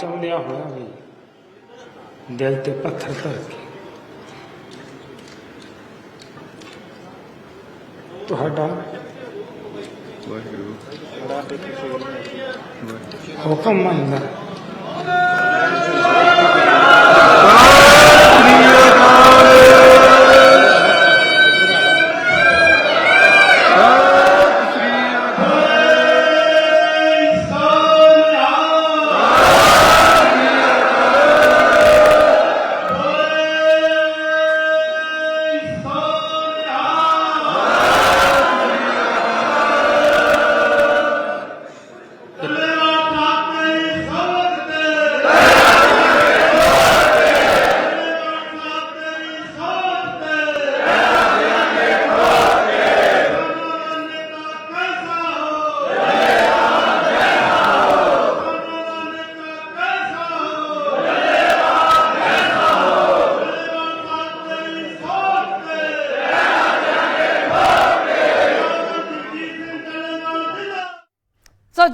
ਚਾਹੁੰਦਿਆ ਹੋਇਆ ਵੀ ਦਿਲ ਤੇ ਪੱਥਰ ਧਰ ਕੇ ਤੁਹਾਡਾ ਹੁਕਮ ਮੰਨਦਾ।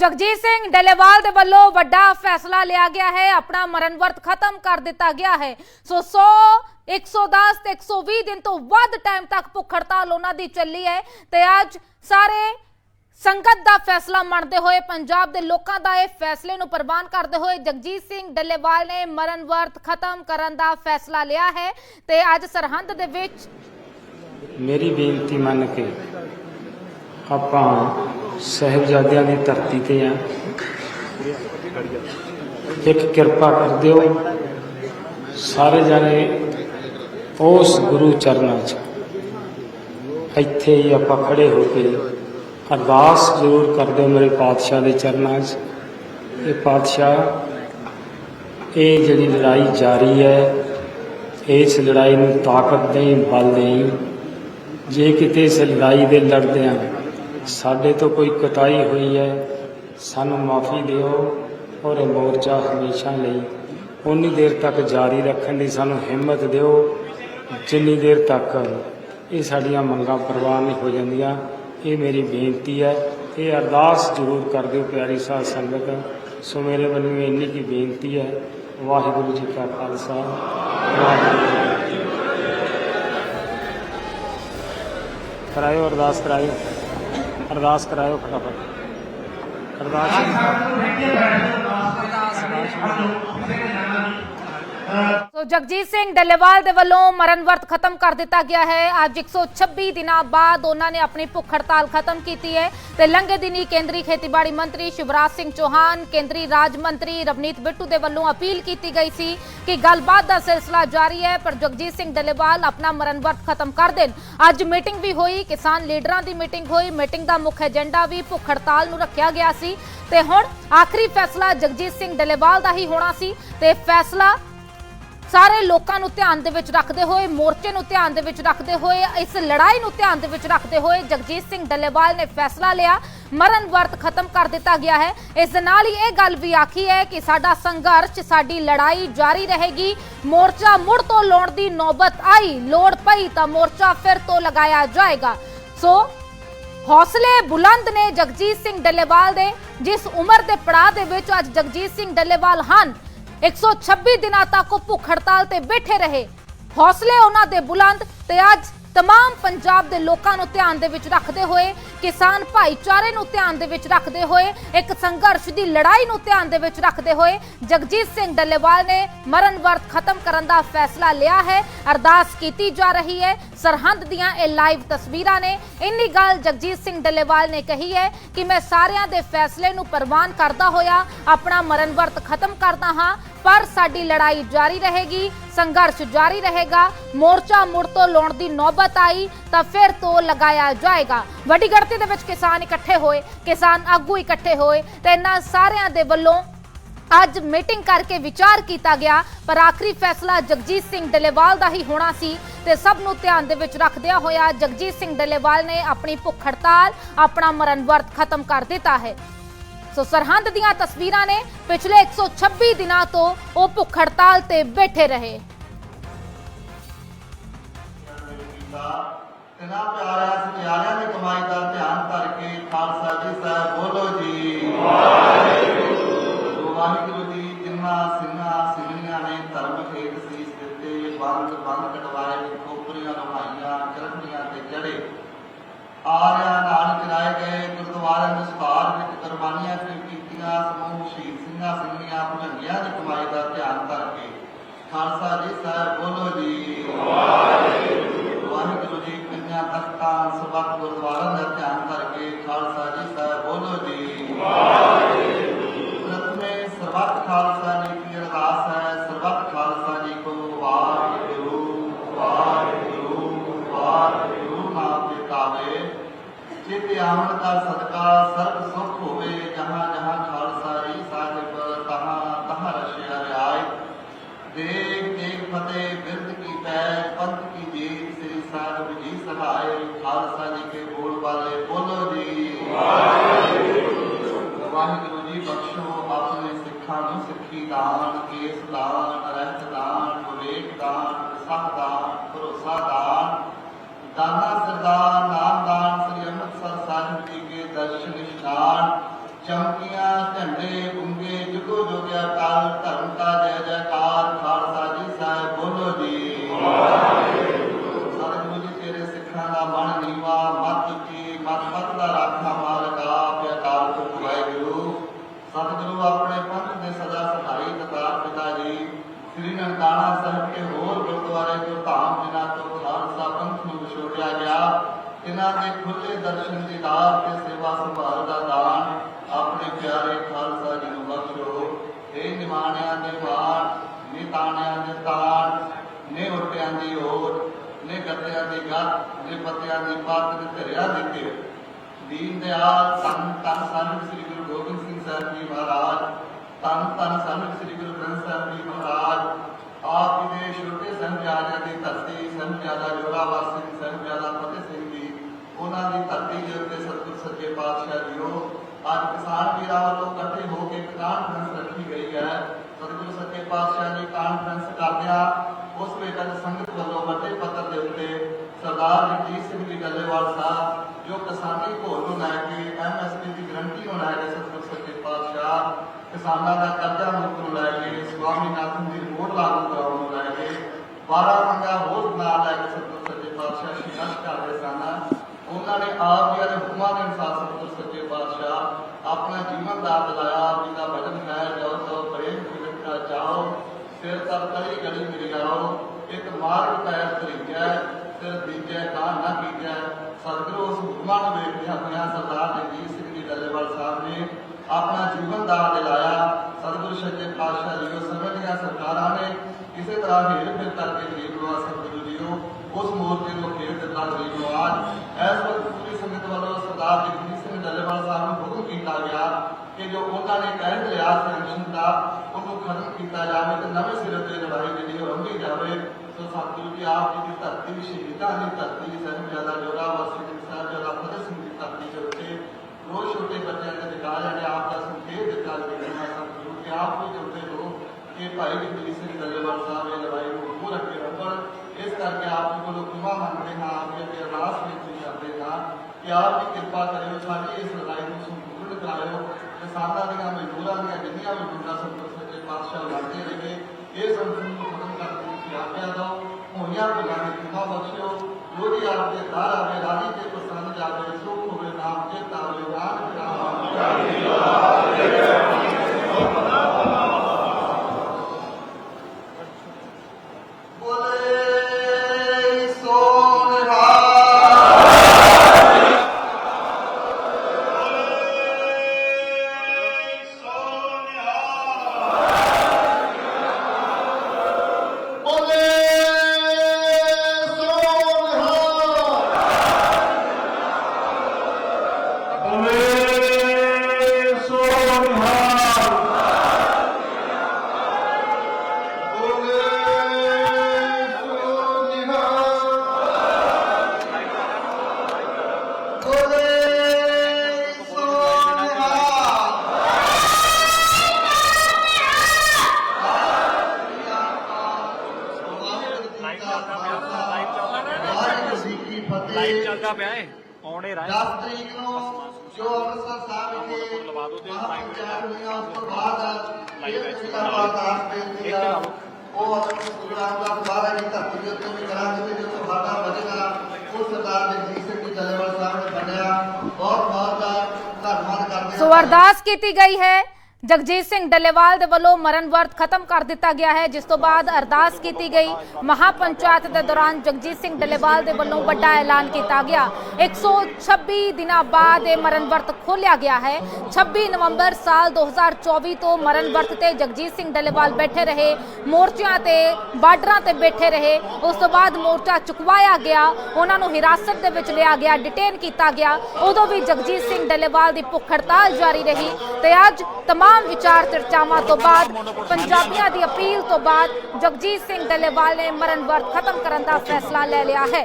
ਜਗਜੀਤ ਸਿੰਘ ਡੱਲੇਵਾਲ ਦੇ ਵੱਲੋਂ ਵੱਡਾ ਫੈਸਲਾ ਲਿਆ ਗਿਆ ਹੈ। ਆਪਣਾ ਮਰਨ ਵਰਤ ਖਤਮ ਕਰ ਦਿੱਤਾ ਗਿਆ ਹੈ। ਸੋ 100 110 ਤੇ 120 ਦਿਨ ਤੋਂ ਵੱਧ ਟਾਈਮ ਤੱਕ ਭੁੱਖ ਹੜਤਾਲ ਉਹਨਾਂ ਦੀ ਚੱਲੀ ਹੈ ਤੇ ਅੱਜ ਸਾਰੇ ਸੰਗਤ ਦਾ ਫੈਸਲਾ ਮੰਨਦੇ ਹੋਏ, ਪੰਜਾਬ ਦੇ ਲੋਕਾਂ ਦਾ ਇਹ ਫੈਸਲੇ ਨੂੰ ਪ੍ਰਵਾਨ ਕਰਦੇ ਹੋਏ ਜਗਜੀਤ ਸਿੰਘ ਡੱਲੇਵਾਲ ਨੇ ਮਰਨ ਵਰਤ ਖਤਮ ਕਰਨ ਦਾ ਫੈਸਲਾ ਲਿਆ ਹੈ ਤੇ ਅੱਜ ਸਰਹੰਦ ਦੇ ਵਿੱਚ ਮੇਰੀ ਬੇਨਤੀ ਮੰਨ ਕੇ ਆਪਾਂ ਸਹਿਬਜ਼ਾਦਿਆਂ ਦੀ ਧਰਤੀ ਤੇ ਆ। ਇੱਕ ਕਿਰਪਾ ਕਰ ਦਿਓ। ਸਾਰੇ ਜਣੇ ਉਸ ਗੁਰੂ ਚਰਨਾਂ 'ਚ। ਇੱਥੇ ਹੀ ਆਪਾਂ ਖੜੇ ਹੋ ਕੇ ਅਰਦਾਸ ਜ਼ਰੂਰ ਕਰ ਦਿਓ ਮੇਰੇ ਪਾਤਸ਼ਾਹ ਦੇ ਚਰਨਾਂ 'ਚ। ਇਹ ਪਾਤਸ਼ਾਹ, ਇਹ ਜਿਹੜੀ ਲੜਾਈ ਜਾਰੀ ਹੈ, ਇਸ ਲੜਾਈ ਨੂੰ ਤਾਕਤ ਦੇਈ, ਬਲ ਦੇਈ। ਜੇ ਕਿਤੇ ਇਸ ਲੜਾਈ ਦੇ ਲੜਦਿਆਂ ਸਾਡੇ ਤੋਂ ਕੋਈ ਕਤਾਈ ਹੋਈ ਹੈ, ਸਾਨੂੰ ਮਾਫੀ ਦਿਓ ਔਰ ਇਹ ਮੋਰਚਾ ਹਮੇਸ਼ਾ ਲਈ। ਉਨੀ ਦੇਰ ਤੱਕ ਜਾਰੀ ਰੱਖਣ ਦੀ ਸਾਨੂੰ ਹਿੰਮਤ ਦਿਓ, ਜਿੰਨੀ ਦੇਰ ਤੱਕ ਇਹ ਸਾਡੀਆਂ ਮੰਗਾਂ ਪ੍ਰਵਾਨ ਨਹੀਂ ਹੋ ਜਾਂਦੀਆਂ। ਇਹ ਮੇਰੀ ਬੇਨਤੀ ਹੈ, ਇਹ ਅਰਦਾਸ ਜ਼ਰੂਰ ਕਰ ਦਿਓ ਪਿਆਰੀ ਸਾਧ ਸੰਗਤ। ਸੋ ਮੇਰੇ ਵੱਲੋਂ ਇੰਨੀ ਕੀ ਬੇਨਤੀ ਹੈ, ਵਾਹਿਗੁਰੂ ਜੀ ਕਾ ਖਾਲਸਾ। ਵਾਹਿਗੁਰੂ ਜੀ ਕਰਾਇਓ ਅਰਦਾਸ, ਕਰਾਇਓ। ਅਰਦਾਸ ਕਰਾਇਓ ਫਟਾਫਟ ਅਰਦਾਸ ਸੋ ਜਗਜੀਤ ਸਿੰਘ ਡੱਲੇਵਾਲ ਦੇ ਵੱਲੋਂ ਮਰਨ ਵਰਤ ਖਤਮ ਕਰ ਦਿੱਤਾ ਗਿਆ ਹੈ। ਅੱਜ 126 ਦਿਨਾਂ ਬਾਅਦ ਉਹਨਾਂ ਨੇ ਆਪਣੀ ਭੁੱਖ ਹੜਤਾਲ ਖਤਮ ਕੀਤੀ ਹੈ ਤੇ ਲੰਘੇ ਦਿਨੀ ਕੇਂਦਰੀ ਖੇਤੀਬਾੜੀ ਮੰਤਰੀ ਸ਼ਿਵਰਾਜ ਸਿੰਘ ਚੌਹਾਨ, ਕੇਂਦਰੀ ਰਾਜ ਮੰਤਰੀ ਰਵਨੀਤ ਬਿੱਟੂ ਦੇ ਵੱਲੋਂ ਅਪੀਲ ਕੀਤੀ ਗਈ ਸੀ ਕਿ ਗੱਲਬਾਤ ਦਾ ਸਿਲਸਿਲਾ ਜਾਰੀ ਹੈ, ਪਰ ਜਗਜੀਤ ਸਿੰਘ ਡੱਲੇਵਾਲ ਆਪਣਾ ਮਰਨ ਵਰਤ ਖਤਮ ਕਰ ਦੇਣ। ਅੱਜ ਮੀਟਿੰਗ ਵੀ ਹੋਈ, ਕਿਸਾਨ ਲੀਡਰਾਂ ਦੀ ਮੀਟਿੰਗ ਹੋਈ, ਮੀਟਿੰਗ ਦਾ ਮੁੱਖ ਏਜੰਡਾ ਵੀ ਭੁੱਖ ਹੜਤਾਲ ਨੂੰ ਰੱਖਿਆ ਗਿਆ ਸੀ। ਤੇ ਹੁਣ ਆਖਰੀ ਫੈਸਲਾ ਜਗਜੀਤ ਸਿੰਘ ਡੱਲੇਵਾਲ ਦਾ ਹੀ ਹੋਣਾ ਸੀ ਤੇ ਫੈਸਲਾ ਸਾਰੇ ਲੋਕਾਂ ਨੂੰ ਧਿਆਨ ਦੇ ਵਿੱਚ ਰੱਖਦੇ ਹੋਏ, ਮੋਰਚੇ ਨੂੰ ਧਿਆਨ ਦੇ ਵਿੱਚ ਰੱਖਦੇ ਹੋਏ, ਇਸ ਲੜਾਈ ਨੂੰ ਧਿਆਨ ਦੇ ਵਿੱਚ ਰੱਖਦੇ ਹੋਏ ਜਗਜੀਤ ਸਿੰਘ ਡੱਲੇਵਾਲ ਨੇ ਫੈਸਲਾ ਲਿਆ, ਮਰਨ ਵਰਤ ਖਤਮ ਕਰ ਦਿੱਤਾ ਗਿਆ ਹੈ। ਇਸ ਦੇ ਨਾਲ ਹੀ ਇਹ ਗੱਲ ਵੀ ਆਖੀ ਹੈ ਕਿ ਸਾਡਾ ਸੰਘਰਸ਼, ਸਾਡੀ ਲੜਾਈ ਜਾਰੀ ਰਹੇਗੀ। ਮੋਰਚਾ ਮੁੜ ਤੋਂ ਲਾਉਣ ਦੀ ਨੌਬਤ ਆਈ, ਲੋੜ ਪਈ ਤਾਂ ਮੋਰਚਾ ਫਿਰ ਤੋਂ ਲਗਾਇਆ ਜਾਏਗਾ। ਸੋ ਹੌਸਲੇ ਬੁਲੰਦ ਨੇ ਜਗਜੀਤ ਸਿੰਘ ਡੱਲੇਵਾਲ ਦੇ, ਜਿਸ ਉਮਰ ਦੇ ਪੜਾਅ ਦੇ ਵਿੱਚ ਅੱਜ ਜਗਜੀਤ ਸਿੰਘ ਡੱਲੇਵਾਲ ਹਨ 126 ਦਿਨਾਂ ਤੱਕ ਉਹ ਭੁੱਖ ਹੜਤਾਲ ਤੇ ਬੈਠੇ ਰਹੇ। ਹੌਸਲੇ ਉਹਨਾਂ ਦੇ ਬੁਲੰਦ ਤੇ ਅੱਜ तमाम ਪੰਜਾਬ ਦੇ ਲੋਕਾਂ ਨੂੰ ਧਿਆਨ ਦੇ ਵਿੱਚ ਰੱਖਦੇ ਹੋਏ ਕਿਸਾਨ ਭਾਈਚਾਰੇ ਨੂੰ ਧਿਆਨ ਦੇ ਵਿੱਚ ਰੱਖਦੇ ਹੋਏ ਇੱਕ ਸੰਘਰਸ਼ ਦੀ ਲੜਾਈ ਨੂੰ ਧਿਆਨ ਦੇ ਵਿੱਚ ਰੱਖਦੇ ਹੋਏ ਜਗਜੀਤ ਸਿੰਘ ਡੱਲੇਵਾਲ ਨੇ ਮਰਨ ਵਰਤ ਖਤਮ ਕਰਨ ਦਾ ਫੈਸਲਾ ਲਿਆ ਹੈ ਅਰਦਾਸ ਕੀਤੀ ਜਾ ਰਹੀ ਹੈ ਸਰਹੰਦ ਦੀਆਂ ਇਹ ਲਾਈਵ ਤਸਵੀਰਾਂ ਨੇ ਇੰਨੀ ਗੱਲ ਜਗਜੀਤ ਸਿੰਘ ਡੱਲੇਵਾਲ ਨੇ ਕਹੀ ਹੈ ਕਿ ਮੈਂ ਸਾਰਿਆਂ ਦੇ ਫੈਸਲੇ ਨੂੰ ਪ੍ਰਵਾਨ ਕਰਦਾ ਹੋਇਆ ਆਪਣਾ ਮਰਨ ਵਰਤ ਖਤਮ ਕਰਦਾ ਹਾਂ ਪਰ ਸਾਡੀ ਲੜਾਈ ਜਾਰੀ ਰਹੇਗੀ ਸੰਘਰਸ਼ ਜਾਰੀ ਰਹੇਗਾ। ਮੋਰਚਾ ਮੁੜ ਤੋਂ ਲਾਉਣ ਦੀ ਨੌਬਤ ਆਈ ਤਾਂ ਫਿਰ ਤੋਂ ਲਗਾਇਆ ਜਾਏਗਾ। ਵੱਡੀ ਗਿਣਤੀ ਦੇ ਵਿੱਚ ਕਿਸਾਨ ਇਕੱਠੇ ਹੋਏ, ਕਿਸਾਨ ਆਗੂ ਇਕੱਠੇ ਹੋਏ ਤੇ ਇਹਨਾਂ ਸਾਰਿਆਂ ਦੇ ਵੱਲੋਂ ਅੱਜ ਮੀਟਿੰਗ ਕਰਕੇ ਵਿਚਾਰ ਕੀਤਾ ਗਿਆ। ਪਰ ਆਖਰੀ ਫੈਸਲਾ ਜਗਜੀਤ ਸਿੰਘ ਡੱਲੇਵਾਲ ਦਾ ਹੀ ਹੋਣਾ ਸੀ ਤੇ ਸਭ ਨੂੰ ਧਿਆਨ ਦੇ ਵਿੱਚ ਰੱਖਦਿਆਂ ਹੋਇਆ ਜਗਜੀਤ ਸਿੰਘ ਡੱਲੇਵਾਲ ਨੇ ਆਪਣੀ ਭੁੱਖ ਹੜਤਾਲ, ਆਪਣਾ ਮਰਨ ਵਰਤ ਖਤਮ ਕਰ ਦਿੱਤਾ ਹੈ। ਸੋ ਸਰਹੰਦ ਦੀਆਂ ਤਸਵੀਰਾਂ ਨੇ ਪਿਛਲੇ 126 ਦਿਨਾਂ ਤੋਂ ਉਹ ਭੁੱਖ ਹੜਤਾਲ ਤੇ ਬੈਠੇ ਰਹੇ। ਕਿੰਨਾ ਪਿਆਰਾ ਚਿਤ ਆਵਣ ਦਾ ਸਦਕਾ ਸਰਬ आठ चमकिया कंडे कुंगे चुको जो ਨੇ ਗੱਤਿਆਂ ਦੀ ਗੱਤ ਨੇ ਪੱਤਿਆਂ ਦੀ ਪੱਤ ਨੇ ਧਰਿਆ ਦੀ ਤੇ ਦੀਨ ਦਿਆਲ ਤਨ ਤਨ ਸਾਹਿਬ ਸ੍ਰੀ ਗੁਰੂ ਗੋਬਿੰਦ ਸਿੰਘ ਸਾਹਿਬ ਜੀ ਮਹਾਰਾਜ ਤਨ ਤਨ ਸਾਹਿਬ ਸ੍ਰੀ ਗੁਰੂ ਗ੍ਰੰਥ ਸਾਹਿਬ ਜੀ ਮਹਾਰਾਜ ਆਪ ਜੀ ਦੇ ਛੋਟੇ ਸਾਹਿਬਜ਼ਾਦਿਆਂ ਦੀ ਧਰਤੀ ਸਾਹਿਬਜ਼ਾਦਾ ਜੋਰਾਵਰ ਸਿੰਘ ਸਾਹਿਬਜ਼ਾਦਾ ਫਤਿਹ ਸਿੰਘ ਜੀ ਉਹਨਾਂ ਦੀ ਧਰਤੀ ਦੇ ਉੱਤੇ ਸਤਿਗੁਰ ਸੱਚੇ ਪਾਤਸ਼ਾਹ ਜੀਓ ਅੱਜ ਕਿਸਾਨ ਵੀਰਾਂ ਵੱਲੋਂ ਇਕੱਠੇ ਹੋ ਕੇ ਇੱਕ ਕਾਨਫਰੰਸ ਰੱਖੀ ਗਈ ਹੈ ਸਤਿਗੁਰ ਸੱਚੇ ਪਾਤਸ਼ਾਹ ਜੀ ਕਾਨਫਰੰਸ ਕਰਦਿਆਂ ਉਸ ਵੇਲੇ ਸੰਗਤ ਵੱਲੋਂ ਵੱਡੇ ਪੱਤਰ ਦੇ ਉੱਤੇ ਸਰਦਾਰ ਜਗਜੀਤ ਸਿੰਘ ਜੀ ਡੱਲੇਵਾਲ ਸਾਹਿਬ, ਜੋ ਕਿਸਾਨੀ ਘੋਲ ਨੂੰ ਲੈ ਕੇ ਐਮਐਸਪੀ ਦੀ ਗਰੰਟੀ ਨੂੰ ਲੈ ਸਤਿਗੁਰ ਸੱਚੇ ਪਾਤਸ਼ਾਹ ਕਿਸਾਨਾਂ ਦਾ ਕਰਜ਼ਾ ਮੁਕਤ ਨੂੰ ਲੈ ਕੇ ਸਵਾਮੀਨਾਥਨ ਦੀ ਰਿਪੋਰਟ ਲਾਗੂ ਕਰਾਉਣ ਨੂੰ ਲੈ ਕੇ 12 ਮੰਗਾ ਹੋਰ ਨਾਲ ਲੈ ਕੇ ਸਤਿਗੁਰ ਸੱਚੇ ਪਾਤਸ਼ਾਹ ਸੰਘਰਸ਼ ਕਰ ਰਹੇ ਸਨ ਉਹਨਾਂ ਨੇ ਆਪ ਜੀ ਦੇ ਹੁਕਮਾਂ ਦੇ ਅਨੁਸਾਰ ਸਤਿਗੁਰ ਸੱਚੇ ਪਾਤਸ਼ਾਹ ਆਪਣਾ ਜੀਵਨ ਦਾਨ ਦਿਲਾਇਆ ਆਪ ਜੀ ਦਾ ਭਜਨ ਹੈ ਜੋ ਸੋ ਪ੍ਰੇਮ ਜਗਤ ਕਾ ਚਾਓ ਸਿਰ ਤਰ ਤਲੀ ਗਲੀ ਇੱਕ ਮਾਰਗ ਪੈਰ ਤਰੀਕਾ ਸਿਰ ਦੀਜੈ ਕਾ ਨਾ ਕੀਜੈ ਸਤਿਗੁਰੂ, ਉਸ ਹੁਕਮਾਂ ਨੂੰ ਵੇਖਦਿਆਂ ਹੋਇਆਂ ਸਰਦਾਰ ਜਗਜੀਤ ਸਿੰਘ ਜੀ ਡੱਲੇਵਾਲ ਸਾਹਿਬ ਨੇ ਆਪਣਾ ਜੀਵਨ ਦਾਨ ਦਿਲਾਇਆ। ਸਤਿਗੁਰੂ ਸੱਚੇ ਪਾਤਸ਼ਾਹ ਜੀ, ਉਹ ਸਮੇਂ ਦੀਆਂ ਸਰਕਾਰਾਂ ਨੇ ਕਿਸੇ ਤਰ੍ਹਾਂ ਹੇਰ ਫੇਰ ਕਰਕੇ ਗਰੀਬ ਨੂੰ ਸਤਿਗੁਰੂ ਜੀ ਉਹ ਉਸ ਮੂਰਤੀ ਨੂੰ ਖੇਡ ਦਿੱਤਾ ਗਰੀਬ ਨੂੰ ਅੱਜ ਇਸ ਵਕਤ ਪੂਰੀ ਸੰਗਤ ਵੱਲੋਂ ਸਰਦਾਰ ਜਗਜੀਤ ਸਿੰਘ ਡੱਲੇਵਾਲ ਸਾਹਿਬ ਨੂੰ ਹੁਕਮ ਕੀਤਾ ਗਿਆ ਕਿ ਜੋ ਉਹਨਾਂ ਨੇ ਕਹਿ ਲਿਆ ਪੈਨਸ਼ਨ ਦਾ ਉਹਨੂੰ ਖਤਮ ਕੀਤਾ ਜਾਵੇ ਤੇ ਨਵੇਂ ਸਿਰੇ ਤੇ ਲੜਾਈ ਜਿਹੜੀ ਉਹ ਰੰਭੀ ਜਾਵੇ ਸੋ ਸਤਿਗੁਰੂ ਜੀ ਆਪ ਜੀ ਦੀ ਧਰਤੀ ਸ਼ਹੀਦਾਂ ਦੀ ਧਰਤੀ ਸਾਹਿਬਜ਼ਾਦਾ ਜੋਰਾਵਰ ਸਿੰਘ ਸਾਹਿਬਜ਼ਾਦਾ ਫਤਿਹ ਸਿੰਘ ਦੀ ਧਰਤੀ ਦੇ ਉੱਤੇ ਰੋਜ਼ ਛੋਟੇ ਬੱਚਿਆਂ ਦੇ ਵਿਕਾਸ ਜਿਹੜੇ ਆਪ ਦਾ ਸੰਕੇਤ ਦਿੱਤਾ ਗਿਆ ਸਤਿਗੁਰੂ ਜੀ ਆਪ ਵੀ ਜੁੜਦੇ ਹੋ ਕਿ ਭਾਈ ਜਗਜੀਤ ਸਿੰਘ ਡੱਲੇਵਾਲ ਸਾਹਿਬ ਇਹ ਲੜਾਈ ਨੂੰ ਪੂਰਾ ਅੱਗੇ ਰੱਖਣ ਇਸ ਕਰਕੇ ਆਪ ਜੀ ਕੋਲੋਂ ਖਿਮਾ ਮੰਗਦੇ ਹਾਂ, ਆਪ ਜੀ ਅੱਗੇ ਅਰਦਾਸ ਬੇਨਤੀ ਕਰਦੇ ਹਾਂ ਕਿ ਆਪ ਜੀ ਕਿਰਪਾ ਕਰਿਓ ਸਾਡੀ ਇਸ ਲੜਾਈ ਨੂੰ ਸੰਪੂਰਨ ਕਰਾਇਓ। ਕਿਸਾਨਾਂ ਦੀਆਂ ਮਜ਼ਦੂਰਾਂ ਦੀਆਂ ਜਿੰਨੀਆਂ ਵੀ ਮੁੰਡਾ ਸੰਤੋਖ ਪਾਤਸ਼ਾਹ ਲੜਦੇ ਰਹੇ। ਇਹ ਸੰਪੂਰਨ ਨੂੰ ਖਤਮ ਕਰ ਦਿੱਤੀ ਤੁਸੀਂ ਆਗਿਆ ਹੋਈਆਂ ਗੱਲਾਂ ਦੀ ਬਖਸ਼ਿਓ। ਜੋ ਵੀ ਆਪ ਦੇ ਦਾਰ ਆਵੇ ਰਾਜੀ ਤੇ ਪਸੰਦ ਜਾਵੇ ਸੁਖ ਹੋਵੇ, ਨਾਮ ਚੇਤਾ ਹੋਵੇ ਨਾਨਕ ਨਾਮ ਸੋ ਅਰਦਾਸ ਕੀਤੀ ਗਈ ਹੈ। ਜਗਜੀਤ ਸਿੰਘ ਡੱਲੇਵਾਲ ਦੇ ਵੱਲੋਂ ਮਰਨ ਵਰਤ ਖਤਮ ਕਰ ਦਿੱਤਾ ਗਿਆ ਹੈ, ਜਿਸ ਤੋਂ ਬਾਅਦ ਅਰਦਾਸ ਕੀਤੀ ਗਈ। ਮਹਾਪੰਚਾਇਤ ਦੇ ਦੌਰਾਨ ਜਗਜੀਤ ਸਿੰਘ ਡੱਲੇਵਾਲ ਦੇ ਵੱਲੋਂ ਵੱਡਾ ਐਲਾਨ ਕੀਤਾ ਗਿਆ। 126 ਦਿਨਾਂ ਬਾਅਦ ਇਹ ਮਰਨ ਵਰਤ ਖੋਲਿਆ ਗਿਆ ਹੈ। 26 ਨਵੰਬਰ ਸਾਲ 2024 ਤੋਂ ਮਰਨ ਵਰਤ ਤੇ ਜਗਜੀਤ ਸਿੰਘ ਡੱਲੇਵਾਲ ਬੈਠੇ ਰਹੇ। ਮੋਰਚਿਆਂ ਤੇ, ਬਾਰਡਰਾਂ ਤੇ ਬੈਠੇ ਰਹੇ। ਉਸ ਤੋਂ ਬਾਅਦ ਮੋਰਚਾ ਚੁਕਵਾਇਆ ਗਿਆ। ਉਹਨਾਂ ਨੂੰ ਹਿਰਾਸਤ ਦੇ ਵਿੱਚ ਲਿਆ ਗਿਆ, ਡਿਟੇਨ ਕੀਤਾ ਗਿਆ। ਉਦੋਂ ਵੀ ਜਗਜੀਤ ਸਿੰਘ ਡੱਲੇਵਾਲ ਦੀ ਭੁੱਖ ਹੜਤਾਲ ਜਾਰੀ ਰਹੀ ਤੇ ਅੱਜ ਤਮਾਮ ਵਿਚਾਰ ਚਰਚਾਵਾਂ ਤੋਂ ਬਾਅਦ, ਪੰਜਾਬੀਆਂ ਦੀ ਅਪੀਲ ਤੋਂ ਬਾਅਦ, ਜਗਜੀਤ ਸਿੰਘ ਡੱਲੇਵਾਲ ਨੇ ਮਰਨ ਵਰਤ ਖਤਮ ਕਰਨ ਦਾ ਫੈਸਲਾ ਲੈ ਲਿਆ ਹੈ।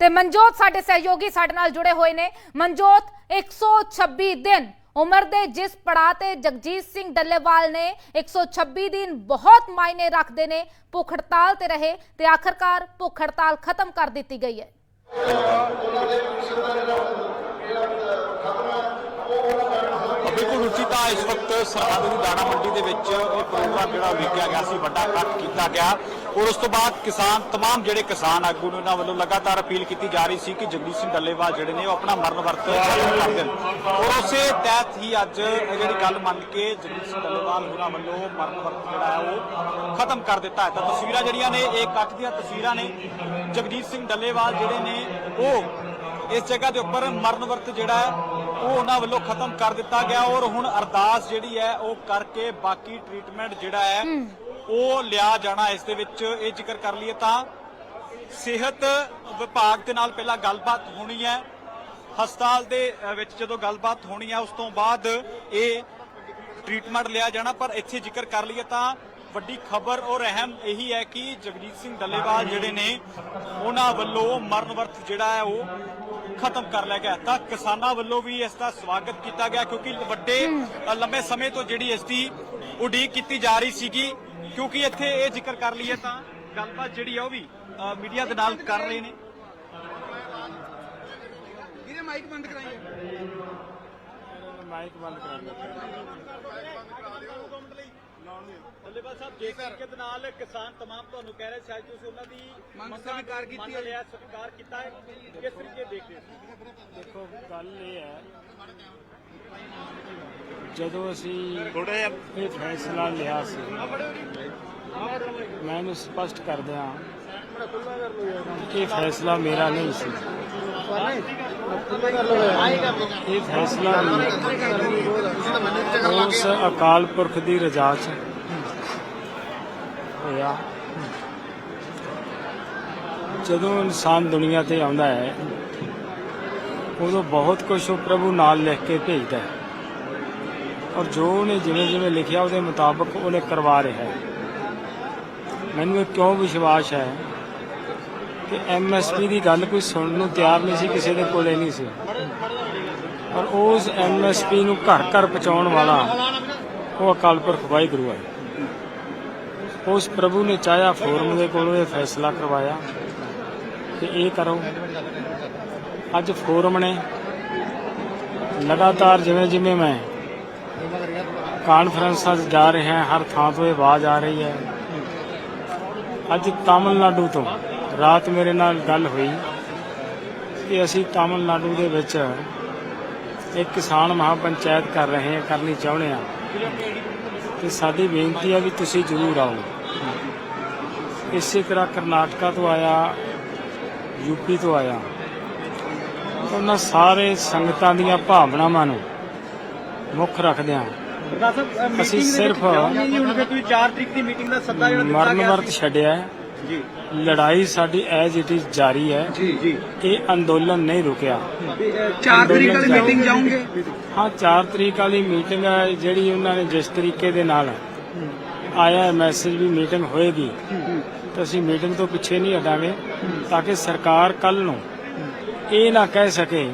ਤੇ ਮਨਜੋਤ ਸਾਡੇ ਸਹਿਯੋਗੀ ਸਾਡੇ ਨਾਲ ਜੁੜੇ ਹੋਏ ਨੇ। ਮਨਜੋਤ 126 ਦਿਨ ਉਮਰ ਦੇ ਜਿਸ ਪੜਾਅ ਤੇ ਜਗਜੀਤ ਸਿੰਘ ਡੱਲੇਵਾਲ ਨੇ 126 ਦਿਨ ਬਹੁਤ ਮਾਇਨੇ ਰੱਖਦੇ ਨੇ, ਭੁੱਖ ਹੜਤਾਲ ਤੇ ਰਹੇ ਤੇ ਆਖਰਕਾਰ ਭੁੱਖ ਹੜਤਾਲ ਖਤਮ ਕਰ ਦਿੱਤੀ ਗਈ ਹੈ। ਬਿਲਕੁਲ ਰੁਚੀ ਤਾਂ ਇਸ ਵਕਤ ਸਰਹੱਦ ਦੀ ਦਾਣਾ ਮੰਡੀ ਦੇ ਵਿੱਚ ਇਹ ਪ੍ਰੋਗਰਾਮ ਜਿਹੜਾ ਵੇਖਿਆ ਗਿਆ ਸੀ ਵੱਡਾ ਇਕੱਠ ਕੀਤਾ ਗਿਆ ਔਰ ਉਸ ਤੋਂ ਬਾਅਦ ਕਿਸਾਨ तमाम ਜਿਹੜੇ ਕਿਸਾਨ ਆਗੂ ਨੇ ਉਹਨਾਂ ਵੱਲੋਂ ਲਗਾਤਾਰ ਅਪੀਲ ਕੀਤੀ ਜਾ ਰਹੀ ਸੀ ਕਿ ਜਗਦੀਸ਼ ਸਿੰਘ ਡੱਲੇਵਾਲ ਜਿਹੜੇ ਨੇ ਉਹ ਆਪਣਾ ਮਰਨ ਵਰਤ ਖਤਮ ਕਰ ਦੇਣ ਔਰ ਉਸੇ ਤਹਿਤ ਹੀ ਅੱਜ ਇਹ ਜਿਹੜੀ ਗੱਲ ਮੰਨ ਕੇ ਜਗਦੀਸ਼ ਸਿੰਘ ਡੱਲੇਵਾਲ ਹੋਰਾਂ ਵੱਲੋਂ ਮਰਨ ਵਰਤ ਜਿਹੜਾ ਹੈ ਉਹ ਖਤਮ ਕਰ ਦਿੱਤਾ ਹੈ ਤਾਂ ਤਸਵੀਰਾਂ ਜਿਹੜੀਆਂ ਨੇ ਇਹ ਇਕੱਠ ਦੀਆਂ ਤਸਵੀਰਾਂ ਨੇ ਜਗਦੀਸ਼ ਸਿੰਘ ਡੱਲੇਵਾਲ ਜਿਹੜੇ ਨੇ ਉਹ ਇਸ ਜਗ੍ਹਾ ਦੇ ਉੱਪਰ ਮਰਨ ਵਰਤ ਜਿਹੜਾ ਹੈ ਉਹ ਉਹਨਾਂ ਵੱਲੋਂ ਖਤਮ ਕਰ ਦਿੱਤਾ ਗਿਆ ਔਰ ਹੁਣ ਅਰਦਾਸ ਜਿਹੜੀ ਹੈ ਉਹ ਕਰਕੇ ਬਾਕੀ ਟ੍ਰੀਟਮੈਂਟ ਜਿਹੜਾ ਹੈ ਉਹ ਲਿਆ ਜਾਣਾ ਇਸ ਦੇ ਵਿੱਚ। ਇਹ ਜ਼ਿਕਰ ਕਰ ਲਈਏ ਤਾਂ ਸਿਹਤ ਵਿਭਾਗ ਦੇ ਨਾਲ ਪਹਿਲਾਂ ਗੱਲਬਾਤ ਹੋਣੀ ਹੈ। ਹਸਪਤਾਲ ਦੇ ਵਿੱਚ ਜਦੋਂ ਗੱਲਬਾਤ ਹੋਣੀ ਹੈ ਉਸ ਤੋਂ ਬਾਅਦ ਇਹ ਟ੍ਰੀਟਮੈਂਟ ਲਿਆ ਜਾਣਾ ਪਰ ਇੱਥੇ ਜ਼ਿਕਰ ਕਰ ਲਈਏ ਤਾਂ ਵੱਡੀ ਖਬਰ ਔਰ ਅਹਿਮ ਇਹੀ ਹੈ ਕਿ ਜਗਜੀਤ ਸਿੰਘ ਡੱਲੇਵਾਲ ਜਿਹੜੇ ਨੇ ਉਹਨਾਂ ਵੱਲੋਂ ਮਰਨ ਵਰਤ ਜਿਹੜਾ ਹੈ ਉਹ ਖਤਮ ਕਰ ਲਿਆ ਗਿਆ। ਤਾਂ ਕਿਸਾਨਾਂ ਵੱਲੋਂ ਵੀ ਇਸ ਦਾ ਸਵਾਗਤ ਕੀਤਾ ਗਿਆ ਕਿਉਂਕਿ ਵੱਡੇ ਲੰਬੇ ਸਮੇਂ ਤੋਂ ਜਿਹੜੀ ਇਸ ਦੀ ਉਡੀਕ ਕੀਤੀ ਜਾ ਰਹੀ ਸੀਗੀ। ਕਿਉਂਕਿ ਇੱਥੇ ਇਹ ਜ਼ਿਕਰ ਕਰ ਲਈਏ ਤਾਂ ਗੱਲਬਾਤ ਜਿਹੜੀ ਆ ਉਹ ਵੀ ਮੀਡੀਆ ਦੇ ਨਾਲ ਕਰ ਰਹੇ ਨੇ। ਮਾਈਕ ਬੰਦ ਕਰਾ ਡੱਲੇਵਾਲ ਸਾਹਿਬ। ਜਿਸ ਤਰੀਕੇ ਦੇ ਨਾਲ ਕਿਸਾਨ ਤਮਾਮ ਤੁਹਾਨੂੰ ਕਹਿ ਰਹੇ ਸ਼ਾਇਦ ਤੁਸੀਂ ਉਹਨਾਂ ਦੀ ਮੰਗ ਸਵੀਕਾਰ ਕੀਤੀ ਹੈ ਲਿਆ ਸਵੀਕਾਰ ਕੀਤਾ ਹੈ। ਕਿਸ ਤਰੀਕੇ ਦੇਖਦੇ ਹੋ? ਦੇਖੋ ਗੱਲ ਇਹ ਹੈ ਜਦੋਂ ਅਸੀਂ ਇਹ ਫੈਸਲਾ ਲਿਆ ਸੀ ਮੈਂ ਇਹਨੂੰ ਸਪਸ਼ਟ ਕਰ ਦਿਆਂ ਕਿ ਇਹ ਫੈਸਲਾ ਮੇਰਾ ਨਹੀਂ ਸੀ। ਇਹ ਫੈਸਲਾ ਉਸ ਅਕਾਲ ਪੁਰਖ ਦੀ ਰਜ਼ਾ 'ਚ। ਹੋਇਆ ਜਦੋਂ ਇਨਸਾਨ ਦੁਨੀਆ ਤੇ ਆਉਂਦਾ ਹੈ, ਉਦੋਂ ਬਹੁਤ ਕੁਝ ਉਹ ਪ੍ਰਭੂ ਨਾਲ ਲਿਖ ਕੇ ਭੇਜਦਾ ਹੈ। ਔਰ ਜੋ ਉਹਨੇ ਜਿਵੇਂ ਜਿਵੇਂ ਲਿਖਿਆ, ਉਹਦੇ ਮੁਤਾਬਕ ਉਹਨੇ ਕਰਵਾ ਰਿਹਾ ਹੈ। ਮੈਨੂੰ ਇਹ ਕਿਉਂ ਵਿਸ਼ਵਾਸ ਹੈ ਕਿ ਐਮਐਸਪੀ ਦੀ ਗੱਲ ਕੋਈ ਸੁਣਨ ਨੂੰ ਤਿਆਰ ਨਹੀਂ ਸੀ, ਕਿਸੇ ਦੇ ਕੋਲੇ ਨਹੀਂ ਸੀ। ਔਰ ਉਸ ਐਮਐਸਪੀ ਨੂੰ ਘਰ ਘਰ ਪਹੁੰਚਾਉਣ ਵਾਲਾ ਉਹ ਅਕਾਲ ਪੁਰਖ ਵਾਹਿਗੁਰੂ ਹੈ। ਉਸ ਪ੍ਰਭੂ ਨੇ ਚਾਹਿਆ ਫੋਰਮ ਦੇ ਕੋਲੋਂ ਇਹ ਫੈਸਲਾ ਕਰਵਾਇਆ ਕਿ ਇਹ ਕਰੋ। ਅੱਜ ਫੋਰਮ ਨੇ ਲਗਾਤਾਰ ਜਿਵੇਂ ਜਿਵੇਂ ਮੈਂ ਕਾਨਫਰੰਸਾਂ 'ਚ ਜਾ ਰਿਹਾ, ਹਰ ਥਾਂ ਤੋਂ ਇਹ ਆਵਾਜ਼ ਆ ਰਹੀ ਹੈ। ਅੱਜ ਤਾਮਿਲਨਾਡੂ ਤੋਂ ਰਾਤ ਮੇਰੇ ਨਾਲ ਗੱਲ ਹੋਈ ਕਿ ਅਸੀਂ ਤਾਮਿਲਨਾਡੂ ਦੇ ਵਿੱਚ ਇੱਕ ਕਿਸਾਨ ਮਹਾਪੰਚਾਇਤ ਕਰ ਰਹੇ ਹਾਂ, ਕਰਨੀ ਚਾਹੁੰਦੇ ਹਾਂ। ਤੇ ਸਾਡੀ ਬੇਨਤੀ ਹੈ ਵੀ ਤੁਸੀਂ ਜ਼ਰੂਰ ਆਓ। ਇਸੇ ਤਰ੍ਹਾਂ ਕਰਨਾਟਕਾ ਤੋਂ ਆਇਆ ਯੂਪੀ ਤੋਂ ਆਇਆ। ਉਹਨਾਂ ਸਾਰੇ ਸੰਗਤਾਂ ਦੀਆਂ ਭਾਵਨਾਵਾਂ ਨੂੰ ਮੁੱਖ ਰੱਖਦਿਆਂ ਅਸੀਂ ਸਿਰਫ ਨਹੀਂ ਹੁਣ ਫਿਰ ਤੁਸੀਂ 4 ਤਰੀਕ ਦੀ ਮੀਟਿੰਗ ਦਾ ਸੱਦਾ ਜਿਹੜਾ ਦਿੱਤਾ ਮਰਨ ਗਿਆ ਵਰਤ ਛੱਡਿਆ ਹੈ। ਜੀ। ਲੜਾਈ ਸਾਡੀ ਐਜ਼ ਇਟ ਇਜ਼ ਜਾਰੀ ਹੈ। ਜੀ ਜੀ। ਇਹ ਅੰਦੋਲਨ ਨਹੀਂ ਰੁਕਿਆ। 4 ਤਰੀਕ ਵਾਲੀ meeting ਜਾਓਗੇ? ਹਾਂ 4 ਤਰੀਕ ਵਾਲੀ ਮੀਟਿੰਗ ਹੈ ਜਿਹੜੀ ਉਹਨਾਂ ਨੇ ਜਿਸ ਤਰੀਕੇ ਦੇ ਨਾਲ ਆਇਆ ਮੈਸੇਜ ਵੀ ਮੀਟਿੰਗ ਹੋਏਗੀ। ਤਾਂ ਅਸੀਂ ਮੀਟਿੰਗ ਤੋਂ ਪਿੱਛੇ ਨਹੀਂ ਹਟਾਂਗੇ, ਤਾਂ ਕਿ ਸਰਕਾਰ ਕੱਲ ਨੂੰ ਇਹ ਨਾ ਕਹਿ ਸਕੇ,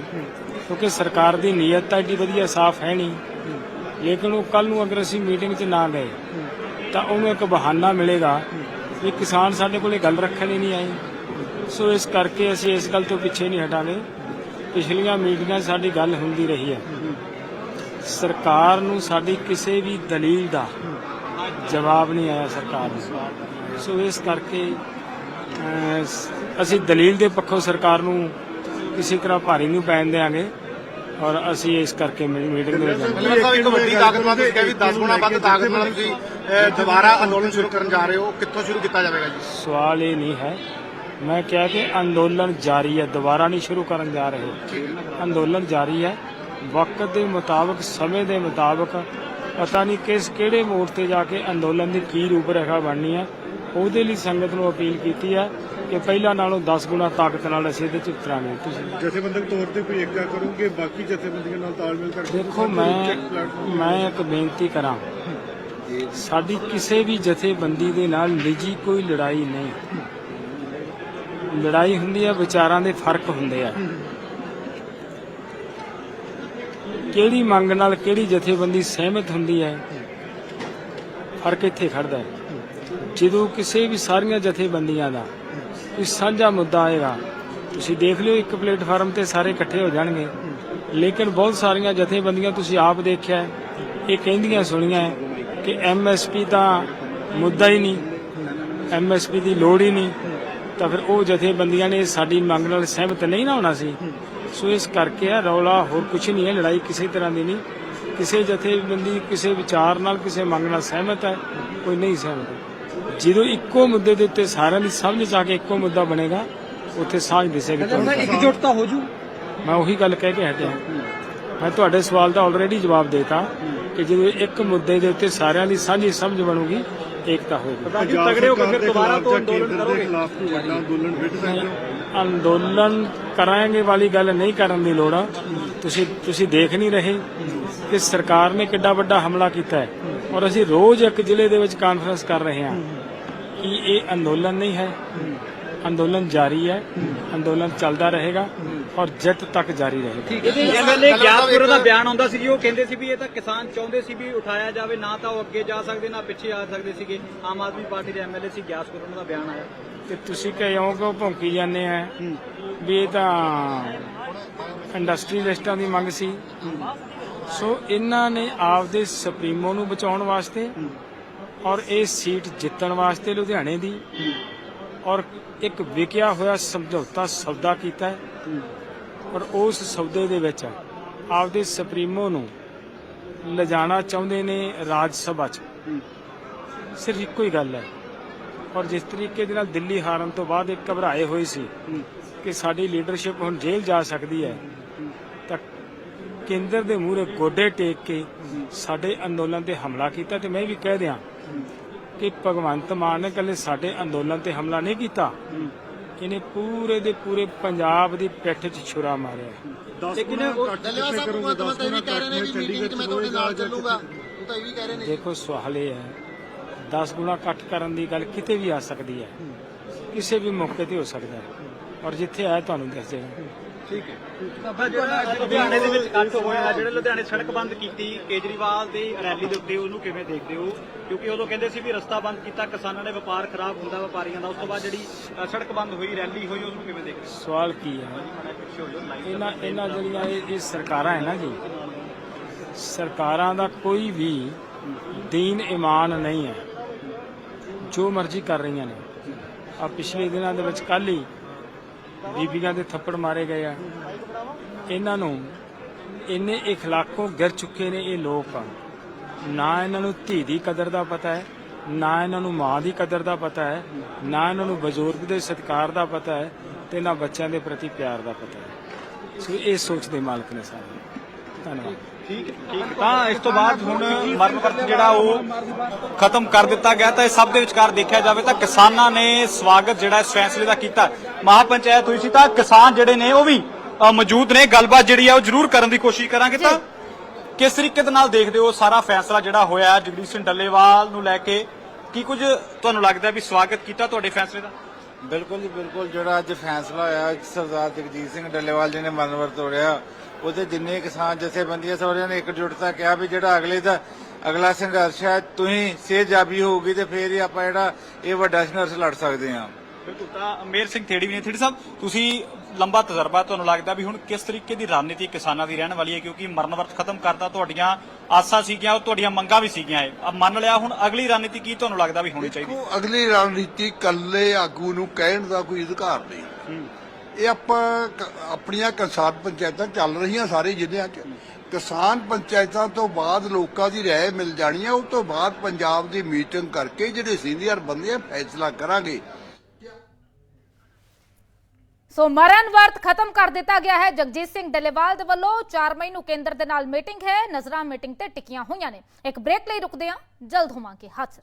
ਕਿਉਂਕਿ ਸਰਕਾਰ ਦੀ ਨੀਅਤ ਤਾਂ ਏਡੀ ਵਧੀਆ ਸਾਫ਼ ਹੈ ਨਹੀਂ। ਲੇਕਿਨ ਉਹ ਕੱਲ ਨੂੰ ਅਗਰ ਅਸੀਂ ਮੀਟਿੰਗ 'ਚ ਨਾ ਗਏ, ਤਾਂ ਉਹਨੂੰ ਇੱਕ ਬਹਾਨਾ ਮਿਲੇਗਾ ਵੀ ਕਿਸਾਨ ਸਾਡੇ ਕੋਲੇ ਗੱਲ ਰੱਖਣ ਹੀ ਨਹੀਂ ਆਏ। ਸੋ ਇਸ ਕਰਕੇ ਅਸੀਂ ਇਸ ਗੱਲ ਤੋਂ ਪਿੱਛੇ ਨਹੀਂ ਹਟਾਂਗੇ। ਪਿਛਲੀਆਂ ਮੀਟਿੰਗਾਂ 'ਚ ਸਾਡੀ ਗੱਲ ਹੁੰਦੀ ਰਹੀ ਹੈ। ਸਰਕਾਰ ਨੂੰ ਸਾਡੀ ਕਿਸੇ ਵੀ ਦਲੀਲ ਦਾ ਜਵਾਬ ਨਹੀਂ ਆਇਆ ਸਰਕਾਰ ਨੂੰ। ਸੋ ਇਸ ਕਰਕੇ ਅਸੀਂ ਦਲੀਲ ਦੇ ਪੱਖੋਂ ਸਰਕਾਰ ਨੂੰ ਕਿਸੇ ਤਰ੍ਹਾਂ ਭਾਰੀ ਨਹੀਂ ਪੈਣ ਦੇਾਂਗੇ ਔਰ ਅਸੀਂ ਇਸ ਕਰਕੇ ਮੀਟਿੰਗ ਦੇ ਵਿੱਚ ਜਾਂਦੇ ਮਤਲਬ ਇੱਕ ਵੱਡੀ ਤਾਕਤ ਨਾਲ ਤੁਸੀਂ ਕਿਹਾ ਵੀ 10 ਗੁਣਾ ਵੱਧ ਤਾਕਤ ਨਾਲ ਤੁਸੀਂ ਦੁਬਾਰਾ ਅੰਦੋਲਨ ਸ਼ੁਰੂ ਕਰਨ ਜਾ ਰਹੇ ਹੋ। ਕਿੱਥੋਂ ਸ਼ੁਰੂ ਕੀਤਾ ਜਾਵੇਗਾ ਜੀ? ਸਵਾਲ ਇਹ ਨਹੀਂ ਹੈ। ਮੈਂ ਕਿਹਾ ਕਿ ਅੰਦੋਲਨ ਜਾਰੀ ਹੈ ਦੁਬਾਰਾ ਨਹੀਂ ਸ਼ੁਰੂ ਕਰਨ ਜਾ ਰਹੇ। ਅੰਦੋਲਨ ਜਾਰੀ ਹੈ। ਵਕਤ ਦੇ ਮੁਤਾਬਕ ਸਮੇਂ ਦੇ ਮੁਤਾਬਕ ਪਤਾ ਨਹੀਂ ਕਿਸ ਕਿਹੜੇ ਮੋੜ ਤੇ ਜਾ ਕੇ ਅੰਦੋਲਨ ਦੀ ਕੀ ਰੂਪਰੇਖਾ ਬਣਨੀ ਹੈ। ਉਹਦੇ ਲਈ ਸੰਗਤ ਨੂੰ ਅਪੀਲ ਕੀਤੀ ਹੈ ਕਿ ਪਹਿਲਾਂ ਨਾਲੋਂ 10 ਗੁਣਾ ਤਾਕਤ ਨਾਲ ਅਸੀਂ ਇਹਦੇ ਚ ਉਤਰਾਂਗੇ। ਤੁਸੀਂ ਜਥੇਬੰਦਕ ਤੌਰ ਤੇ ਕੋਈ ਏਕਤਾ ਕਰੋਗੇ ਬਾਕੀ ਜਥੇਬੰਦੀਆਂ ਨਾਲ ਤਾਲਮੇਲ ਕਰਕੇ ਦੇਖੋ ਮੈਂ ਮੈਂ ਇੱਕ ਬੇਨਤੀ ਕਰਾਂ। ਸਾਡੀ ਕਿਸੇ ਵੀ ਜਥੇਬੰਦੀ ਦੇ ਨਾਲ ਨਿੱਜੀ ਕੋਈ ਲੜਾਈ ਨਹੀਂ। ਲੜਾਈ ਹੁੰਦੀ ਹੈ ਵਿਚਾਰਾਂ ਦੇ ਫ਼ਰਕ ਹੁੰਦੇ ਆ। ਕਿਹੜੀ ਮੰਗ ਨਾਲ ਕਿਹੜੀ ਜਥੇਬੰਦੀ ਸਹਿਮਤ ਹੁੰਦੀ ਹੈ ਫ਼ਰਕ ਇੱਥੇ ਖੜਦਾ ਹੈ। ਜਦੋਂ ਕਿਸੇ ਵੀ ਸਾਰੀਆਂ ਜਥੇਬੰਦੀਆਂ ਦਾ ਕੋਈ ਸਾਂਝਾ ਮੁੱਦਾ ਆਏਗਾ, ਤੁਸੀਂ ਦੇਖ ਲਿਓ ਇੱਕ ਪਲੇਟਫਾਰਮ ਤੇ ਸਾਰੇ ਇਕੱਠੇ ਹੋ ਜਾਣਗੇ। ਲੇਕਿਨ ਬਹੁਤ ਸਾਰੀਆਂ ਜਥੇਬੰਦੀਆਂ ਤੁਸੀਂ ਆਪ ਦੇਖਿਆ ਇਹ ਕਹਿੰਦੀਆਂ ਸੁਣੀਆਂ ਹੈ ਕਿ ਐਮਐਸਪੀ ਤਾਂ ਮੁੱਦਾ ਹੀ ਨਹੀਂ ਐਮਐਸਪੀ ਦੀ ਲੋੜ ਹੀ ਨਹੀਂ। ਤਾਂ ਫਿਰ ਉਹ ਜਥੇਬੰਦੀਆਂ ਨੇ ਸਾਡੀ ਮੰਗ ਨਾਲ ਸਹਿਮਤ ਨਹੀਂ ਨਾ ਹੋਣਾ ਸੀ। ਸੋ ਇਸ ਕਰਕੇ ਆ ਰੌਲਾ ਹੋਰ ਕੁਝ ਨਹੀਂ ਹੈ, ਲੜਾਈ ਕਿਸੇ ਤਰ੍ਹਾਂ ਦੀ ਨਹੀਂ। ਕਿਸੇ ਜਥੇਬੰਦੀ, ਕਿਸੇ ਵਿਚਾਰ ਨਾਲ, ਕਿਸੇ ਮੰਗ ਨਾਲ ਸਹਿਮਤ ਹੈ, ਕੋਈ ਨਹੀਂ ਸਹਿਮਤ। ਜਦੋਂ ਇੱਕੋ ਮੁੱਦੇ ਦੇ ਉੱਤੇ ਸਾਰਿਆਂ ਦੀ ਸਮਝ ਚ ਆ ਕੇ ਇੱਕੋ ਮੁੱਦਾ ਬਣੇਗਾ ਉੱਥੇ ਸਾਂਝ ਦਿਸੇਗੀ ਤੁਹਾਨੂੰ। ਇਕਜੁੱਟਤਾ ਹੋ ਜੂ। ਮੈਂ ਉਹੀ ਗੱਲ ਕਹਿ ਕੇ ਹਟਿਆ। ਮੈਂ ਤੁਹਾਡੇ ਸਵਾਲ ਦਾ ਆਲਰੇਡੀ ਜਵਾਬ ਦੇਤਾ ਕਿ ਜਦੋਂ ਇੱਕ ਮੁੱਦੇ ਦੇ ਉੱਤੇ ਸਾਰਿਆਂ ਦੀ ਸਾਂਝੀ ਸਮਝ ਬਣੂਗੀ ਏਕਤਾ ਹੋਏਗੀ ਪੰਜਾਬ ਤਗੜੇ ਹੋ ਕੇ ਫਿਰ ਦੁਬਾਰਾ ਤੋਂ ਅੰਦੋਲਨ ਕਰੋਗੇ। ਖਿਲਾਫ ਕੋਈ ਵੱਡਾ ਅੰਦੋਲਨ ਵਿੱਢ ਸਕਦੇ ਹੋ? ਅੰਦੋਲਨ ਕਰਾਂਗੇ ਵਾਲੀ ਗੱਲ ਨਹੀਂ ਕਰਨ ਦੀ ਲੋੜ ਆ। ਤੁਸੀਂ ਤੁਸੀਂ ਦੇਖ ਨਹੀਂ ਰਹੇ ਕਿ ਸਰਕਾਰ ਨੇ ਕਿੱਡਾ ਵੱਡਾ ਹਮਲਾ ਕੀਤਾ ਹੈ। ਔਰ ਅਸੀਂ ਰੋਜ਼ ਇੱਕ ਜ਼ਿਲ੍ਹੇ ਦੇ ਵਿੱਚ ਕਾਨਫਰੰਸ ਕਰ ਰਹੇ ਹਾਂ ਕਿ ਇਹ ਅੰਦੋਲਨ ਨਹੀਂ ਹੈ। ਅੰਦੋਲਨ ਜਾਰੀ ਹੈ। ਅੰਦੋਲਨ ਚੱਲਦਾ ਰਹੇਗਾ ਔਰ ਜਿੱਤ ਤੱਕ ਜਾਰੀ ਰਹੇਗਾ। ਐਮਐਲਏ ਗਿਆਸਪੁਰ ਦਾ ਬਿਆਨ ਆਉਂਦਾ ਸੀ ਜੀ ਉਹ ਕਹਿੰਦੇ ਸੀ ਵੀ ਇਹ ਤਾਂ ਕਿਸਾਨ ਚਾਹੁੰਦੇ ਸੀ ਵੀ ਉਠਾਇਆ ਜਾਵੇ ਨਾ ਤਾਂ ਉਹ ਅੱਗੇ ਜਾ ਸਕਦੇ ਨਾ ਪਿੱਛੇ ਆ ਸਕਦੇ ਸੀਗੇ। ਆਮ ਆਦਮੀ ਪਾਰਟੀ ਦੇ ਐਮਐਲਏ ਸੀ ਗਿਆਸਪੁਰ ਉਹਨਾਂ ਦਾ ਬਿਆਨ ਆਇਆ। ਤੇ ਤੁਸੀਂ ਕਿਉਂ ਕਿਉਂ ਭੌਂਕੀ ਜਾਂਦੇ ਆ ਵੀ ਇਹ ਤਾਂ ਇੰਡਸਟਰੀਲਿਸਟਾਂ ਦੀ ਮੰਗ ਸੀ। ਸੋ ਇਹਨਾਂ ਨੇ ਆਪਦੇ ਸੁਪਰੀਮੋ ਨੂੰ ਬਚਾਉਣ ਵਾਸਤੇ ਔਰ ਇਹ ਸੀਟ ਜਿੱਤਣ ਵਾਸਤੇ ਲੁਧਿਆਣੇ ਦੀ ਔਰ ਇੱਕ ਵਿਕਿਆ ਹੋਇਆ ਸਮਝੌਤਾ ਸੌਦਾ ਕੀਤਾ ਔਰ ਉਸ ਸੌਦੇ ਦੇ ਵਿੱਚ ਆਪਦੇ ਸੁਪਰੀਮੋ ਨੂੰ ਲਿਜਾਣਾ ਚਾਹੁੰਦੇ ਨੇ ਰਾਜ ਸਭਾ 'ਚ। ਸਿਰਫ ਇੱਕੋ ਹੀ ਗੱਲ ਹੈ। ਔਰ ਜਿਸ ਤਰੀਕੇ ਦੇ ਨਾਲ ਦਿੱਲੀ ਹਾਰਨ ਤੋਂ ਬਾਅਦ ਇੱਕ ਘਬਰਾਏ ਹੋਏ ਸੀ ਕਿ ਸਾਡੀ ਲੀਡਰਸ਼ਿਪ ਹੁਣ ਜੇਲ੍ਹ ਜਾ ਸਕਦੀ ਹੈ। ਕੇਂਦਰ ਦੇ ਮੂਹਰੇ ਗੋਡੇ ਟੇਕ ਕੇ ਸਾਡੇ ਅੰਦੋਲਨ ਤੇ ਹਮਲਾ ਕੀਤਾ ਤੇ ਮੈਂ ਵੀ ਕਹਿ ਦਿਆਂ ਕਿ ਭਗਵੰਤ ਮਾਨ ਨੇ ਕੱਲੇ ਸਾਡੇ ਅੰਦੋਲਨ ਤੇ ਹਮਲਾ ਨਹੀਂ ਕੀਤਾ। ਇਹਨੇ ਪੂਰੇ ਦੇ ਪੂਰੇ ਪੰਜਾਬ ਦੀ ਪਿੱਠ 'ਚ ਛੁਰਾ ਮਾਰਿਆ। 10 ਗੁਣਾ ਕੱਟ ਕਿੱਥੇ ਕਰੋਗੇ 10 ਗੁਣਾ ਕੱਟ ਮੈਂ ਚੰਡੀਗੜ੍ਹ ਚ ਹੋਏਗਾ ਜਾਂ ਕਿੱਥੇ? ਦੇਖੋ ਸਵਾਲ ਇਹ ਹੈ 10 ਗੁਣਾ ਕੱਟ ਕਰਨ ਦੀ ਗੱਲ ਕਿਤੇ ਵੀ ਆ ਸਕਦੀ ਹੈ। ਕਿਸੇ ਵੀ ਮੌਕੇ ਤੇ ਹੋ ਸਕਦਾ ਹੈ। ਔਰ ਜਿੱਥੇ ਆਇਆ ਤੁਹਾਨੂੰ ਦੱਸ ਦੇਗਾ ਜਿਹੜਾ ਲੁਧਿਆਣੇ ਦੇ ਵਿੱਚ ਕੱਟ ਹੋਇਆ ਜਿਹੜੇ ਲੁਧਿਆਣੇ ਸੜਕ ਬੰਦ ਕੀਤੀ ਕੇਜਰੀਵਾਲ ਦੀ ਰੈਲੀ ਦੇ ਉੱਤੇ ਉਹਨੂੰ ਕਿਵੇਂ ਦੇਖਦੇ ਹੋ? ਕਿਉਂਕਿ ਉਦੋਂ ਕਹਿੰਦੇ ਸੀ ਵੀ ਰਸਤਾ ਬੰਦ ਕੀਤਾ ਕਿਸਾਨਾਂ ਨੇ ਵਪਾਰ ਖਰਾਬ ਹੁੰਦਾ ਵਪਾਰੀਆਂ ਦਾ। ਉਸ ਤੋਂ ਬਾਅਦ ਜਿਹੜੀ ਅ, ਸੜਕ ਬੰਦ ਹੋਈ ਰੈਲੀ ਹੋਈ ਉਹਨੂੰ ਕਿਵੇਂ ਦੇਖਦੇ ਹੋ? ਸਵਾਲ ਕੀ ਹੈ ਇਹਨਾਂ ਇਹਨਾਂ ਜਿਹੜੀਆਂ ਇਹ ਸਰਕਾਰਾਂ ਹੈ ਨਾ ਜੀ ਸਰਕਾਰਾਂ ਦਾ ਕੋਈ ਵੀ ਦੀਨ ਇਮਾਨ ਨਹੀਂ ਹੈ। ਜੋ ਮਰਜ਼ੀ ਕਰ ਰਹੀਆਂ ਨੇ। ਆ ਪਿਛਲੇ ਦਿਨਾਂ ਦੇ ਵਿੱਚ ਕੱਲ ਹੀ ਬੀਬੀਆਂ ਦੇ ਥੱਪੜ ਮਾਰੇ ਗਏ ਆ। ਇਹਨਾਂ ਨੂੰ ਇੰਨੇ ਇਖਲਾਕੋ ਗਿਰ ਚੁੱਕੇ ਨੇ ਇਹ ਲੋਕ ਨਾ ਇਹਨਾਂ ਨੂੰ ਧੀ ਦੀ ਕਦਰ ਦਾ ਪਤਾ ਹੈ, ਨਾ ਇਹਨਾਂ ਨੂੰ ਮਾਂ ਦੀ ਕਦਰ ਦਾ ਪਤਾ ਹੈ, ਨਾ ਇਹਨਾਂ ਨੂੰ ਬਜ਼ੁਰਗ ਦੇ ਸਤਿਕਾਰ ਦਾ ਪਤਾ ਹੈ ਤੇ ਨਾ ਬੱਚਿਆਂ ਦੇ ਪ੍ਰਤੀ ਪਿਆਰ ਦਾ ਪਤਾ ਹੈ। ਸੋ ਇਹ ਸੋਚਦੇ ਮਾਲਕ ਨੇ ਸਾਰੇ। ਧੰਨਵਾਦ। ਤਾਂ ਇਸ ਤੋਂ ਬਾਅਦ ਹੁਣ ਮਰਨ ਵਰਤ ਜਿਹੜਾ ਉਹ ਖਤਮ ਕਰ ਦਿੱਤਾ ਗਿਆ, ਤਾਂ ਇਹ ਸਭ ਦੇ ਵਿਚਕਾਰ ਦੇਖਿਆ ਜਾਵੇ ਤਾਂ ਕਿਸਾਨਾਂ ਨੇ ਸਵਾਗਤ ਜਿਹੜਾ ਇਸ ਫੈਸਲੇ ਦਾ ਕੀਤਾ। ਮਹਾਪੰਚਾਇਤ ਹੋਈ ਸੀ ਤਾਂ ਕਿਸਾਨ ਜਿਹੜੇ ਨੇ ਉਹ ਵੀ ਮੌਜੂਦ ਨੇ। ਗੱਲਬਾਤ ਜਿਹੜੀ ਆ ਉਹ ਜ਼ਰੂਰ ਕਰਨ ਦੀ ਕੋਸ਼ਿਸ਼ ਕਰਾਂਗੇ ਤਾਂ। ਕਿਸ ਤਰੀਕੇ ਦੇ ਨਾਲ ਦੇਖਦੇ ਹੋ ਸਾਰਾ ਫੈਸਲਾ ਜਿਹੜਾ ਹੋਇਆ ਜਗਦੀਸ਼ ਸਿੰਘ ਡੱਲੇਵਾਲ ਨੂੰ ਲੈ ਕੇ? ਕੀ ਕੁਝ ਤੁਹਾਨੂੰ ਲੱਗਦਾ ਵੀ ਸਵਾਗਤ ਕੀਤਾ ਤੁਹਾਡੇ ਫੈਸਲੇ ਦਾ? ਬਿਲਕੁਲ ਜੀ, ਬਿਲਕੁਲ। ਜਿਹੜਾ ਅੱਜ ਫੈਸਲਾ ਹੋਇਆ, ਸਰਦਾਰ ਜਗਜੀਤ ਸਿੰਘ ਡੱਲੇਵਾਲ ਜੀ ਨੇ ਮਨਵਰ ਤੋੜਿਆ। ਉਹਦੇ ਜਿੰਨੇ ਕਿਸਾਨ ਜਥੇਬੰਦੀਆਂ ਸਾਰਿਆਂ ਨੇ ਇਕਜੁੱਟਤਾ ਕਿਹਾ ਵੀ ਜਿਹੜਾ ਅਗਲੇ ਦਾ ਅਗਲਾ ਸੰਘਰਸ਼ ਹੈ ਤੁਸੀਂ ਸੇਜਾਬੀ ਹੋਊਗੀ ਤੇ ਫੇਰ ਹੀ ਆਪਾਂ ਜਿਹੜਾ ਇਹ ਵੱਡਾ ਸੰਘਰਸ਼ ਲੜ ਸਕਦੇ ਹਾਂ। ਬਿਲਕੁਲ ਤਾਂ ਮੇਰ ਸਿੰਘ ਥੇੜੀ ਵੀ ਨੇ। ਥੇੜੀ ਸਾਹਿਬ ਤੁਸੀਂ ਲੰਬਾ ਤਜਰਬਾ ਤੁਹਾਨੂੰ ਲੱਗਦਾ ਵੀ ਹੁਣ ਕਿਸ ਤਰੀਕੇ ਦੀ ਰਣਨੀਤੀ ਕਿਸਾਨਾਂ ਦੀ ਰਹਿਣ ਵਾਲੀ ਹੈ ਕਿਉਂਕਿ ਮਰਨ ਵਰਤ ਖਤਮ ਕਰਦਾ ਤੁਹਾਡੀਆਂ ਆਸਾਂ ਸੀਗੀਆਂ ਉਹ ਤੁਹਾਡੀਆਂ ਮੰਗਾਂ ਵੀ ਸੀਗੀਆਂ ਇਹ। ਅਬ ਮੰਨ ਲਿਆ ਹੁਣ ਅਗਲੀ ਰਣਨੀਤੀ ਕੀ ਤੁਹਾਨੂੰ ਲੱਗਦਾ ਵੀ ਹੋਣੀ ਚਾਹੀਦੀ? ਅਗਲੀ ਰਣਨੀਤੀ ਕੱਲੇ ਆਗੂ ਨੂੰ ਕਹਿਣ ਦਾ ਕੋਈ ਅਧਿਕਾਰ ਨਹੀਂ। ਇਹ ਆਪਾਂ ਕ- ਆਪਣੀਆਂ ਕਿਸਾਨ ਪੰਚਾਇਤਾਂ ਚੱਲ ਰਹੀਆਂ ਸਾਰੇ ਜ਼ਿਲ੍ਹਿਆਂ 'ਚ। ਕਿਸਾਨ ਪੰਚਾਇਤਾਂ ਤੋਂ ਬਾਅਦ ਲੋਕਾਂ ਦੀ ਰਾਏ ਮਿਲ ਜਾਣੀ ਹੈ ਉਸ ਤੋਂ ਬਾਅਦ ਪੰਜਾਬ ਦੀ ਮੀਟਿੰਗ ਕਰਕੇ ਜਿਹੜੇ ਸੀਨੀਅਰ ਬੰਦੇ ਆ, ਫੈਸਲਾ ਕਰਾਂਗੇ। ਸੋ ਮਰਨ ਵਰਤ ਖਤਮ ਕਰ ਦਿੱਤਾ ਗਿਆ ਹੈ। ਜਗਜੀਤ ਸਿੰਘ ਡੱਲੇਵਾਲ ਦੇ ਵੱਲੋਂ 4 ਮਈ ਨੂੰ ਕੇਂਦਰ ਦੇ ਨਾਲ ਮੀਟਿੰਗ ਹੈ। ਨਜ਼ਰਾਂ ਮੀਟਿੰਗ ਤੇ ਟਿਕੀਆਂ ਹੋਈਆਂ ਨੇ। ਇੱਕ ਬ੍ਰੇਕ ਲਈ ਰੁਕਦੇ ਹਾਂ। ਜਲਦ ਹੋਵਾਂਗੇ ਹਾਜ਼ਰ।